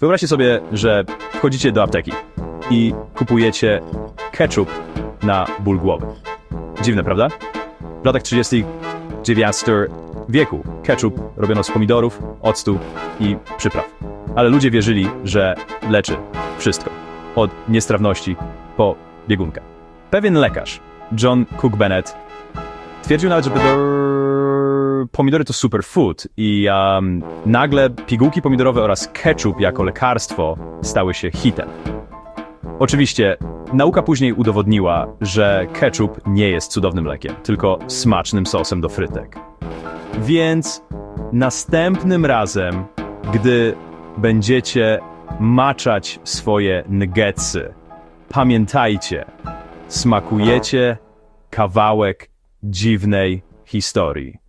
Wyobraźcie sobie, że wchodzicie do apteki i kupujecie ketchup na ból głowy. Dziwne, prawda? W latach 30. XIX wieku ketchup robiono z pomidorów, octu i przypraw. Ale ludzie wierzyli, że leczy wszystko. Od niestrawności po biegunkę. Pewien lekarz, John Cook Bennett, twierdził nawet, że pomidory to superfood i um, nagle pigułki pomidorowe oraz ketchup jako lekarstwo stały się hitem. Oczywiście, nauka później udowodniła, że ketchup nie jest cudownym lekiem, tylko smacznym sosem do frytek. Więc następnym razem, gdy będziecie maczać swoje nuggetsy, pamiętajcie, smakujecie kawałek dziwnej historii.